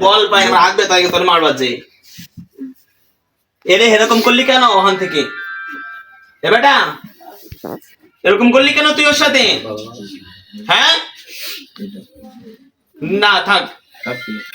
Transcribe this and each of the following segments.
বল পাই আমার হাত ব্যথা তোর মারবার যে এরে, এরকম করলি কেন ওখান থেকে? এ বেটা, এরকম করলি কেন তুই ওর সাথে? হ্যাঁ? না, থাক।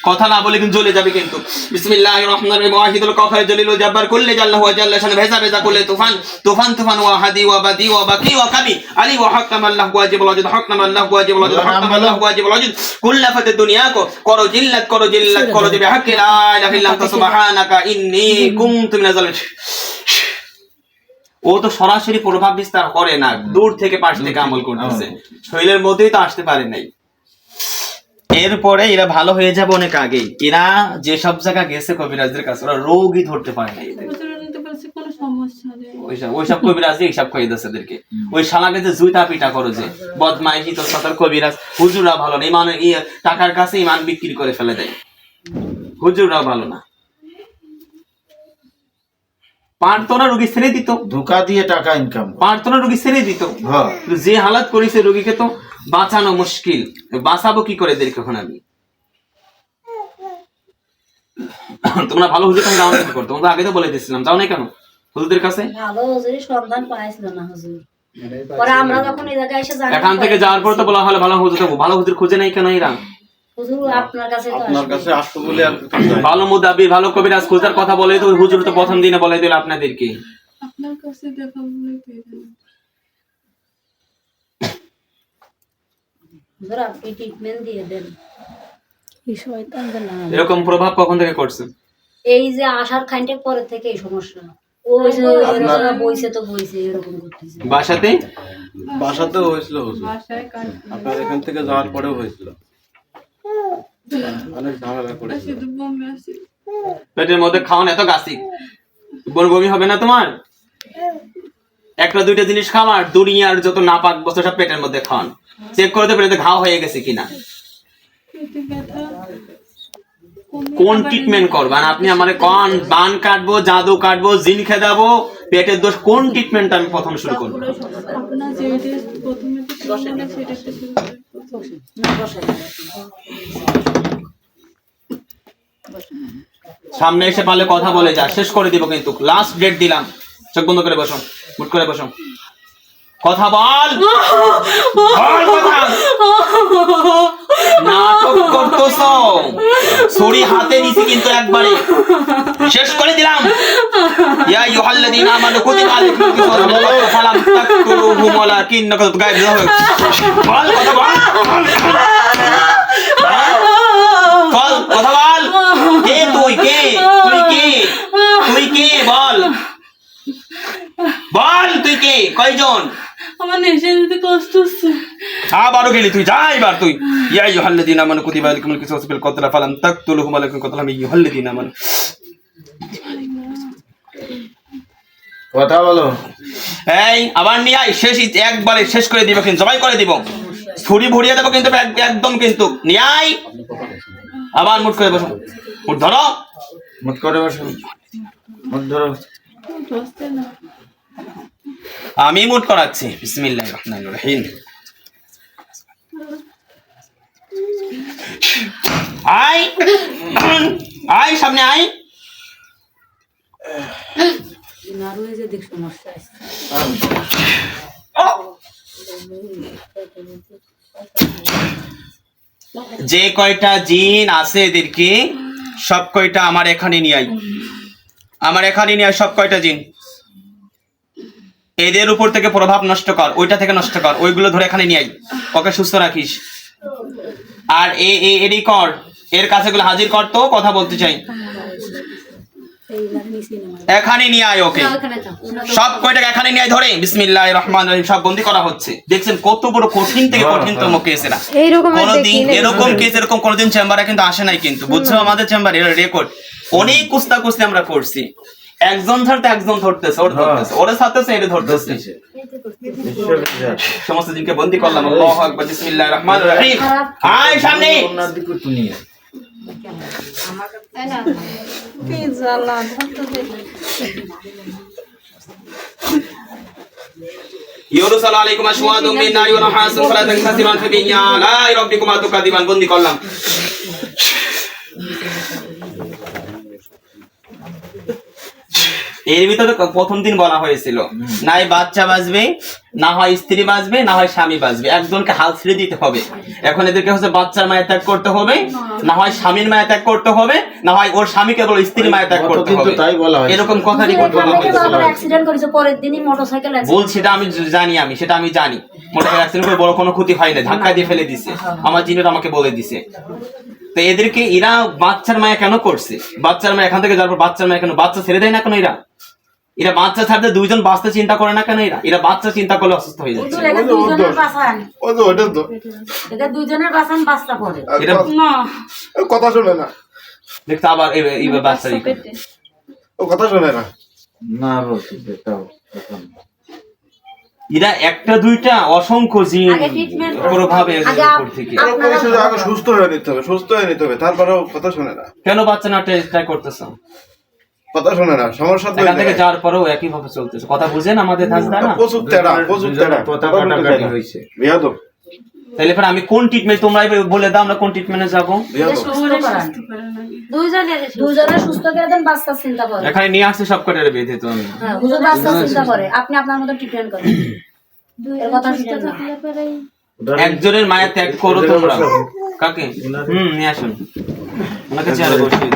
কথা না বলে কিন্তু জ্বলে যাবে কিন্তু। বিসমিল্লাহির রহমানির রহিম। ওয়াহিদুল কাফার জলিলুল জাব্বার কুল্লি জাল্লা হুয়া জাল্লা শান। ভেজা ভেজা কুল্লি তুফান। তুফান তুফান ওয়া হাদি ওয়া বাদি ওয়া বাকি ওয়া কাবি আলী ওয়া হাক্কাম আল্লাহ ওয়াজিব ওয়াজিদ। হাক্কাম আল্লাহ ওয়াজিব ওয়াজিদ। হাক্কাম আল্লাহ ওয়াজিব ওয়াজিদ। কুল্লাফাত দুনিয়া কো করো জিল্লাত করো জিল্লাত করো দিবে হাক্কি লা ইলাহা ইল্লা আনতা সুবহানাকা ইন্নী কুনতু মিনাজ জালিমিন। ও তো সরাসরি প্রভাব বিস্তার করে না। দূর থেকে পাশ থেকে আমল করতেছে। শরীরের মধ্যেই তো আসতে পারে নাই। এরপরে এরা ভালো হয়ে যাবে অনেক আগেই। এরা যেসব জায়গা গেছে কবিরাজদের কাছে ওরা রোগই ধরতে পারে না এদের। ওইসব দিচ্ছে এদেরকে। ওই শালাকে যে জুইতা পিটা করো যে বদমাইশি তো সাতার কবিরাজ হুজুরা ভালো না ইমান টাকার কাছে ইমান বিক্রি করে ফেলে দেয়। ভালো না। পারতো না রুগী ছেড়ে দিত। ধোকা দিয়ে টাকা ইনকাম পারতো না রুগী ছেড়ে দিত। হ্যাঁ। যে হালাত করেছে রোগীকে তো বাঁচানো মুশকিল। বাঁচাবো কি করে এদেরকে এখন আমি? তোমরা ভালো হুজুর কাছে যাও না কি করতো তোমরা আগে তো বলে দিয়েছিলাম। যাও না কেন? হুজুরদের কাছে? ভালো হুজুরের সন্ধান পাইছিল না হুজুর। পরে আমরা যখন এই জায়গায় এসে জানি এখান থেকে যাওয়ার পর তো বলা হলো ভালো হুজুর ভালো হুজুর খুঁজে নাই কেন এরা? হুজুর কাছে তো আপনার আসবে। কাছে আসতো বলে আর কোথাও যায় না। ভালো মুদাবি ভালো কবিরাজ খোঁজার কথা বলে তো হুজুর তো প্রথম দিনে বলে দিল আপনাদেরকে। আপনার কাছে দেখা বলে আপনি ট্রিটমেন্ট দিয়ে দেন। এরকম প্রভাব কখন থেকে করছে এই যে আসার খানিক পরে থেকে এই সমস্যা। ওই যে বইছে তো বইছে এরকম করতেছে। বাসাতে বাসাতেও হয়েছিল হুজুর। বাসায় কাজ আপনার এখান থেকে যাওয়ার পরেও হয়েছিল। অনেক ঝামেলা আসে পেটের মধ্যে খাওয়ান এত গাছি। বমি হবে না তোমার? একটা দুইটা জিনিস খাওয়ার দুনিয়ার যত নাপাক বস্তু সব পেটের মধ্যে খাওয়ান। চেক করে পেটে ঘাও হয়ে গেছে কিনা? কোন ট্রিটমেন্ট করবেন আপনি আমার কোন, বান কাটবো, জাদু কাটবো, জিন খেদাবো, পেটের দোষ, কোন ট্রিটমেন্ট আমি প্রথম শুরু করব? সামনে এসে পারলে কথা বলে যা, শেষ করে দিব কিন্তু। লাস্ট ডেট দিলাম। চোখ বন্ধ করে বসো মুট করে বসো। কথা বল। বল কথা। নাটক ছুরি হাতে নিছি কিন্তু একবারে। শেষ করে দিলাম। ইয়া আইয়ুহাল্লাযীনা আমানু কুতিবা আলাইকুমুল কিসাসু ফালাম তাকতুলুহুম ওয়ালাকিন্নাকুম বল কথা বল। বল, কথা বল। কে তুই? কে? তুই কে? তুই কে? বল। বল। তুই কে? কয়জন? আমার নেশে দিতে কষ্ট হচ্ছে। আবারও গেলি তুই যা এবার তুই। ইয়া আইয়ুহাল্লাযীনা আমানু কুতিবা আলাইকুমুল কিসাসু ফিল কতলা ফালাম তাকতুলুহুম ওয়ালাকিন কতলা আইয়ুহাল্লাযীনা আমানু। কথা বলো। এই আবার নিয়ে আয় শেষ একবারে শেষ করে দিব কিন্তু জবাই করে দিব। ছুরি ভরিয়ে দেবো কিন্তু একদম কিন্তু। নিয়ে আয়। আবার মুট করে বসো। মুট ধরো। মুট করে বসো। মুট ধরো। না। আমি মুট করাচ্ছি। রহিম। আয়। আয়, সামনে আয়। যে কয়টা জিন আছে এদেরকে, সব কয়টা আমার এখানে নিয়ে আই আমার এখানে নিয়ে সব কয়টা জিন। এদের উপর থেকে প্রভাব নষ্ট কর ওইটা থেকে নষ্ট কর ওইগুলো ধরে এখানে নিয়ে আই ওকে সুস্থ রাখিস। আর এ এ এরই কর এর কাছে গুলো হাজির কর তো কথা বলতে চাই। এখানে নিয়ে আয় ওকে। সব কয়টাকে এখানে নিয়ে ধরে বিসমিল্লাহ রহমান রহিম সব বন্দি করা হচ্ছে। দেখছেন কত বড় কঠিন থেকে কঠিনতম কেস এরা। এইরকম আর কোনোদিন দেখিনি। এরকম কেস এরকম কোনোদিন চেম্বারে কিন্তু আসে নাই কিন্তু। বুঝছ আমাদের চেম্বারে এর রেকর্ড অনেক কুস্তা কুস্তি আমরা করছি। একজন ধরতে একজন ধরতেছে ওর ধরতেছে ওরে সাথেছে এটা ধরতেছে। সমস্ত দিনকে বন্দি করলাম আল্লাহু আকবার বিসমিল্লাহির রহমানির রহিম। আয় সামনে। ইউরুসাল আলাইকুম আশওয়াদুম মিন নারি ওয়া নাহাসুন ফালা লা রাব্বিকুমা তুকাদিবান বন্দি করলাম। এর ভিতরে প্রথম দিন বলা হয়েছিল। না হয় বাচ্চা বাঁচবে না হয় স্ত্রী বাঁচবে না হয় স্বামী বাঁচবে। একজনকে হাল ছেড়ে দিতে হবে। এখন এদেরকে হচ্ছে বাচ্চার মায়া ত্যাগ করতে হবে না হয় স্বামীর মায়া ত্যাগ করতে হবে না হয় ওর স্বামীকে বলো স্ত্রীর মায়া ত্যাগ করতে হবে। তাই বলা হয়েছে। এরকম কথা কিন্তু রিপোর্ট বলা থেকে হয়েছিল। বাবার অ্যাক্সিডেন্ট করেছে পরের দিনই মোটরসাইকেল বল সেটা আমি জানি আমি সেটা আমি জানি। মোটর অ্যাক্সিডেন্ট করে বড় কোনো ক্ষতি হয় না ধাক্কা দিয়ে ফেলে দিছে। আমার জিনিস আমাকে বলে দিছে। তো এদেরকে এরা বাচ্চার মায়া কেন করছে? বাচ্চার মায়া এখান থেকে যাওয়ার পর বাচ্চার মায়া কেন? বাচ্চা ছেড়ে দেয় না কেন এরা? এরা বাচ্চা ছাড়তে দুইজন বাঁচতে চিন্তা করে না কেন এরা? এরা বাচ্চা চিন্তা করলে অসুস্থ হয়ে যাচ্ছে। এদের বাসান ওই তো ওটা তো। এদের দুইজনের বাসান বাচ্চা পড়ে। আর এটা- কথা- না। ও কথা শোনে না। দেখতে আবার এইবার বাচ্চা ও কথা শোনে না। এরা একটা দুইটা অসংখ্য জিন প্রভাবে সুস্থ হয়ে নিতে হবে সুস্থ হয়ে নিতে হবে তারপরেও কথা শোনে না। কেন বাচ্চা না ট্রাই করতেছ? কথা শোনে না সমস্যা তো থেকে যাওয়ার পরেও একই ভাবে চলতেছে। কথা বুঝেন আমাদের না প্রচুর তেরা প্রচুর তেরা কথা কাটাকাটি হয়েছে। বিয়াদব। তাহলে পরে আমি কোন ট্রিটমেন্ট তোমরা বলে দাও আমরা কোন ট্রিটমেন্টে যাব? সুস্থ করান দুইজনের দুজনের সুস্থ করে দেন বাচ্চা চিন্তা করে। এখানে নিয়ে আসছে সব কটারে বেঁধে তো আমি। হ্যাঁ হুজুর বাচ্চা চিন্তা করে। আপনি আপনার মতো ট্রিটমেন্ট করেন। কথা একজনের মায়া ত্যাগ করো তোমরা। কাকে? হুম নিয়ে আসুন। ওনাকে চেয়ারে বসিয়ে দিন।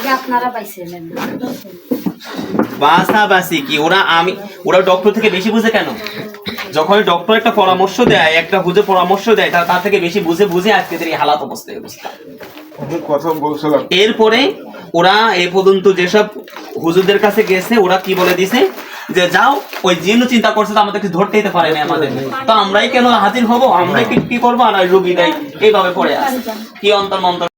একবারে এখানে বসেন। আগে আপনারা পাইছেন বাসাবাসি কি? ওরা আমি ওরা ডক্টর থেকে বেশি বুঝে কেন? যখন ডক্টর একটা পরামর্শ দেয় একটা বুঝে পরামর্শ দেয় তার তার থেকে বেশি বুঝে বুঝে আজকে এই হালাত অবস্থায় অবস্থা। আমি কথা বলছিলাম। এরপরে ওরা এ পর্যন্ত যেসব হুজুরদের কাছে গেছে ওরা কি বলে দিছে? যে যাও ওই জিনও চিন্তা করছে তো আমাদেরকে ধরতে দিতে পারে না আমাদের। তো আমরাই কেন হাজির হব? আমরাই কি কি করব? আর ওই রুগীটাই এইভাবে পড়ে আছে। কি অন্তর মন্তর